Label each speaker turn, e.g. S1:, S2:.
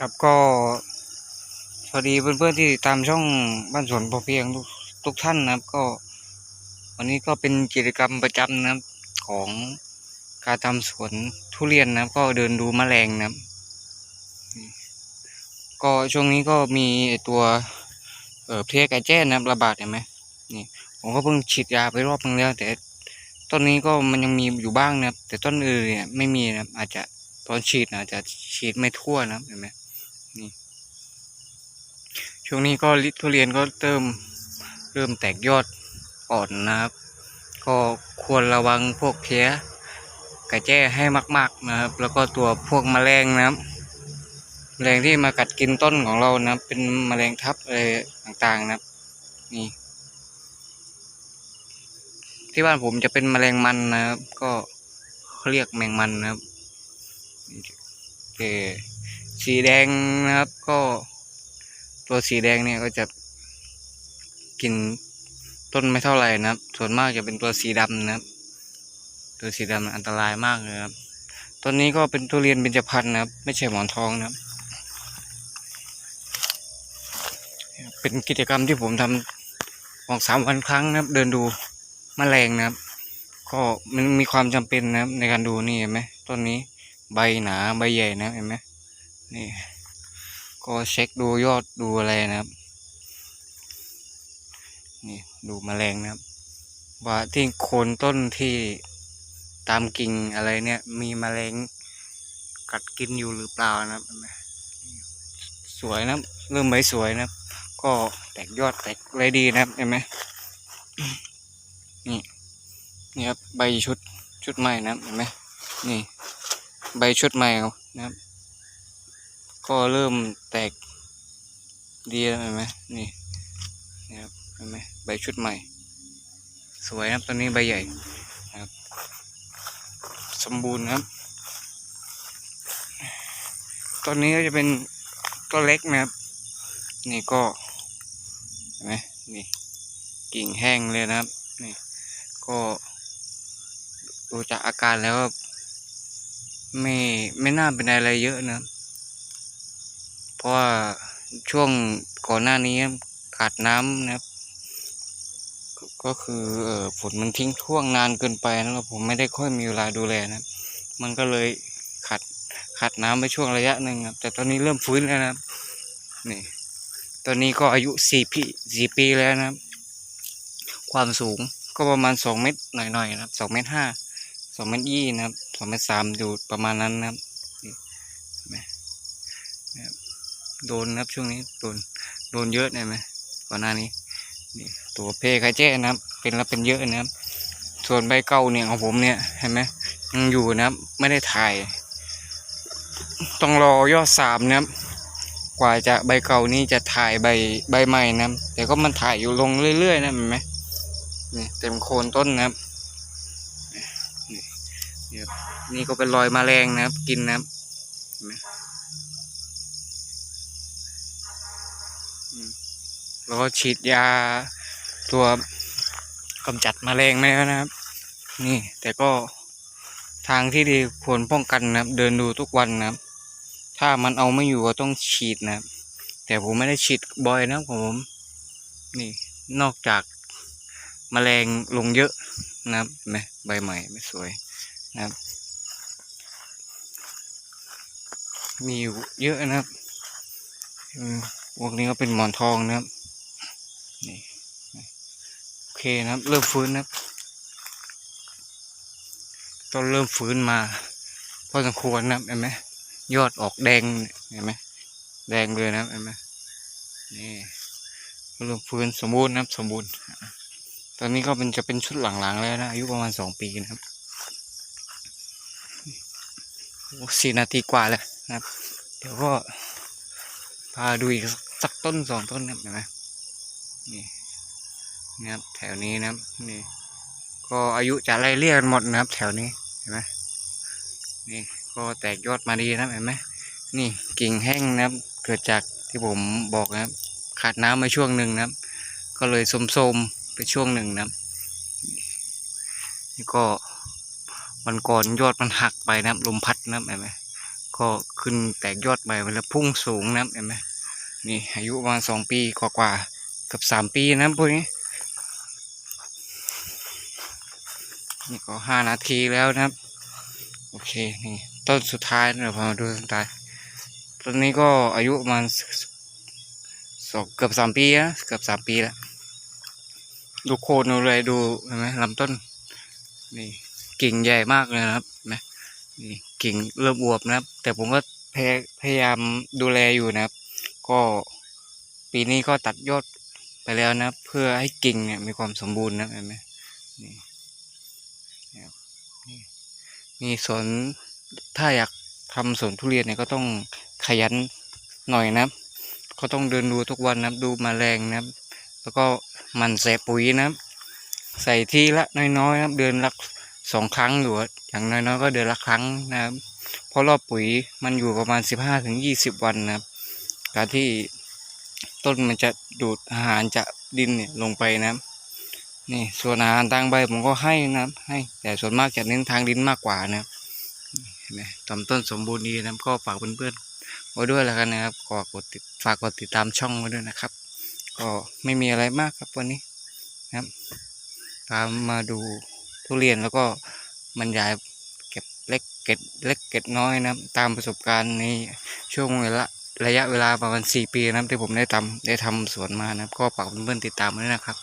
S1: ครับก็สวัสดีเพื่อนๆที่ติดตามช่องบ้านสวนพอเพียงทุกทุกท่านนะครับ ก็ วันนี้ก็เป็นกิจกรรมประจำนะครับของการทำสวนทุเรียนนะครับ ก็เดินดูแมลงนะครับนี่ก็ช่วงนี้ก็มีตัวเอ่อเพลี้ยไก่แจ้นะครับระบาดเห็นไหมนี่ผมก็เพิ่งฉีดยาไปรอบนึงแล้ว แต่ต้นนี้ก็มันยังมีอยู่บ้างนะครับ แต่ต้นอื่นเนี่ยไม่มีนะครับอาจจะตอนฉีดอาจจะฉีดไม่ทั่วนะครับเห็นไหม ช่วงนี้ก็ลิทุเรียนก็เริ่มเริ่มแตกยอดอ่อนนะครับ ก็ควรระวังพวกเพี้ยกระแจ้ให้มาก ๆนะครับ แล้วก็ตัวพวกแมลงนะครับแมลงที่มากัดกินต้นของเรานะเป็นแมลงทับอะไรต่างๆนะครับ นี่ ที่บ้านผมจะเป็นแมลงมันนะครับ ก็เขาเรียกแมงมันนะครับโอสีแดงนะครับก็ ตัวสีแดงเนี่ยก็จะกินต้นไม่เท่าไหร่นะครับ ส่วนมากจะเป็นตัวสีดำนะครับ ตัวสีดำอันตรายมากเลยครับต้นนี้ก็เป็นทุเรียนเบญจพรรณนะครับ ไม่ใช่หมอนทองนะครับ เป็นกิจกรรมที่ผมทำออกสามวันครั้งนะครับ เดินดูแมลงนะครับ ก็มันมีความจำเป็นนะครับในการดูนี่เห็นไหมต้นนี้ใบหนาใบใหญ่นะเห็นไหมนี่ ก็เช็คดูยอดดูอะไรนะครับ นี่ดูแมลงนะครับ ว่าที่โคนต้นที่ตามกิ่งอะไรเนี่ย มีแมลงกัดกินอยู่หรือเปล่านะครับเห็นไหมสวยนะเริ่มใบสวยนะครับ ก็แตกยอดแตกอะไรดีนะครับเห็นไหมนี่นี่ครับใบชุดชุดใหม่นะครับเห็นไหมนี่ ใบชุดใหม่นะครับ ก็เริ่มแตกดีแล้วเห็นไหมนี่นี่ครับเห็นไหมใบชุดใหม่ สวยครับตอนนี้ใบใหญ่นะครับ สมบูรณ์ครับต้นนี้ก็จะเป็นต้นเล็กนะครับ นี่ก็เห็นไหมนี่กิ่งแห้งเลยนะครับนี่ก็ดูจากอาการแล้วไม่ไม่น่าเป็นอะไรเยอะนะครับ ราะว่าช่วงก่อนหน้านี้ขาดน้ำนะครับ ก็คือเออฝนมันทิ้งช่วงนานเกินไปนะครับผมไม่ได้ค่อยมีเวลาดูแลนะครับมันก็เลยขาดขาดน้ำไปช่วงระยะหนึ่งครับแต่ตอนนี้เริ่มฟื้นแล้วนะครับนี่ตอนนี้ก็อายุสี่ปีสี่ปีแล้วนะครับ ความสูงก็ประมาณสองเมตรหน่อยๆนะครับสองเมตรห้าสองเมตรยี่นะครับสองเมตรสามอยู่ประมาณนั้นนะครับ โดนนะครับช่วงนี้โดนโดนเยอะเลยไหมก่อนหน้านี้นี่ตัวเพคาเจ้นะครับ เป็นแล้วเป็นเยอะนะครับ ส่วนใบเก่าเนี่ยของผมเนี่ยเห็นไหมยังอยู่นะครับ ไม่ได้ถ่าย ต้องรอยอดสามนะครับ กว่าจะใบเก่านี้จะถ่ายใบใบใหม่นะครับแต่ก็มันถ่ายอยู่ลงเรื่อยๆนะเห็นไหมนี่เต็มโคนต้นนะครับนี่นี่ก็เป็นรอยแมลงนะครับ กินนะครับเห็นไหม แล้วก็ฉีดยาตัวกำจัดแมลงไหมนะครับ นี่แต่ก็ทางที่ดีควรป้องกันนะครับ เดินดูทุกวันนะครับ ถ้ามันเอาไม่อยู่ก็ต้องฉีดนะครับ แต่ผมไม่ได้ฉีดบ่อยนะครับผม นี่นอกจากแมลงลงเยอะนะครับไหมใบใหม่ไม่สวยนะครับ มีอยู่เยอะนะครับอืม พวกนี้ก็เป็นหมอนทองนะครับนี่โอเคนะครับ เริ่มฟื้นนะครับต้นเริ่มฟื้นมาพอสมควรนะครับเห็นไหมยอดออกแดงเห็นไหมแดงเลยนะครับเห็นไหมนี่เริ่มฟื้นสมบูรณ์นะครับ สมบูรณ์ ตอนนี้ก็เป็นจะเป็นชุดหลังๆแล้วนะอายุประมาณสองปีนะครับสี่นาทีกว่าแล้วนะครับ เดี๋ยวก็พาดูอีกสัก ต้นสองต้นครับเห็นไหมนี่นะครับแถวนี้นะครับนี่ ก็อายุจะไล่เลี่ยกันหมดนะครับ แถวนี้เห็นไหมนี่ก็แตกยอดมาดีนะเห็นไหมนี่กิ่งแห้งนะครับ เกิดจากที่ผมบอกนะครับ ขาดน้ำมาช่วงหนึ่งนะครับ ก็เลยโทรมๆไปช่วงหนึ่งนะครับนี่ก็วันก่อนยอดมันหักไปนะครับลมพัดนะครับเห็นไหมก็ขึ้นแตกยอดใบไปแล้วพุ่งสูงนะครับเห็นไหม นี่อายุประมาณสองปีกว่าๆเกับสามปีนะพวกนี้นี่ก็ห้านาทีแล้วนะครับ โอเคนี่ต้นสุดท้ายเดี๋ยวพามาดูต้นสุดท้ายต้นนี้ก็อายุประมาณสองเกือบสามปีนะเกือบสามปีแล้วดูโคนดูเลยดูเห็นไหมลำต้นนี่กิ่งใหญ่มากเลยนะครับนี่กิ่งเริ่มอวบนะครับ แต่ผมก็พยพยายามดูแลอยู่นะครับ ก็ปีนี้ก็ตัดยอดไปแล้วนะ เพื่อให้กิ่งเนี่ยมีความสมบูรณ์นะเห็นไหมนี่นะครับนี่มีสวนถ้าอยากทำสวนทุเรียนเนี่ยก็ต้องขยันหน่อยนะครับก็ต้องเดินดูทุกวันนะดูแมลงนะแล้วก็มันใส่ปุ๋ยนะใส่ทีละน้อยๆนะเดือนละสองครั้งหรือว่อย่างน้อยๆก็เดือนละครั้งนะครับเพราะรอบปุ๋ยมันอยู่ประมาณสิบห้าถึงยี่สิบวันนะครับ การที่ต้นมันจะดูดอาหารจากดินเนี่ยลงไปนะครับนี่ส่วนอาหารทางใบผมก็ให้นะให้แต่ส่วนมากจะเน้นทางดินมากกว่านะครับเห็นไหมลำต้นสมบูรณ์ดีนะก็ฝากเพื่อนๆไว้ด้วยแล้วกันนะครับขอกดติดฝากกดติดตามช่องไว้ด้วยนะครับ ก็ไม่มีอะไรมากครับวันนี้นะครับ ตามมาดูทุเรียนแล้วก็บรรยายเก็บเล็กเก็ดเล็กเก็ดน้อยนะครับตามประสบการณ์ในช่วงเวลา ระยะเวลาประมาณสี่ปีนะครับที่ผมได้ทำได้ทำสวนมานะครับ ก็ฝากเพื่อนๆติดตามด้วยนะครับ